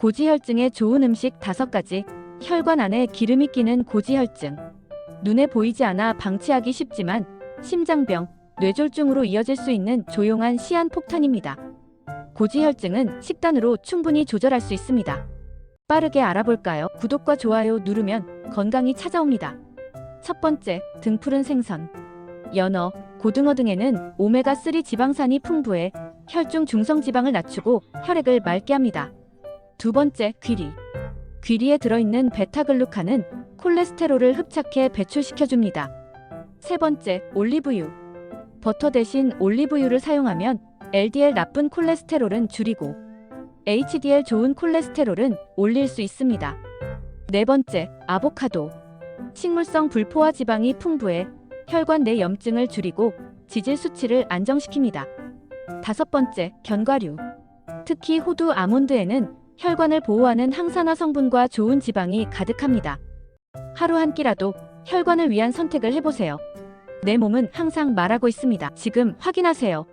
고지혈증에 좋은 음식 5가지. 혈관 안에 기름이 끼는 고지혈증. 눈에 보이지 않아 방치하기 쉽지만 심장병, 뇌졸중으로 이어질 수 있는 조용한 시한 폭탄입니다. 고지혈증은 식단으로 충분히 조절할 수 있습니다. 빠르게 알아볼까요? 구독과 좋아요 누르면 건강이 찾아옵니다. 첫 번째, 등푸른 생선. 연어, 고등어 등에는 오메가3 지방산이 풍부해 혈중 중성 지방을 낮추고 혈액을 맑게 합니다. 두 번째, 귀리. 귀리에 들어있는 베타글루칸은 콜레스테롤을 흡착해 배출시켜줍니다. 세 번째, 올리브유. 버터 대신 올리브유를 사용하면 LDL 나쁜 콜레스테롤은 줄이고 HDL 좋은 콜레스테롤은 올릴 수 있습니다. 네 번째, 아보카도. 식물성 불포화 지방이 풍부해 혈관 내 염증을 줄이고 지질 수치를 안정시킵니다. 다섯 번째, 견과류. 특히 호두 아몬드에는 혈관을 보호하는 항산화 성분과 좋은 지방이 가득합니다. 하루 한 끼라도 혈관을 위한 선택을 해보세요. 내 몸은 항상 말하고 있습니다. 지금 확인하세요.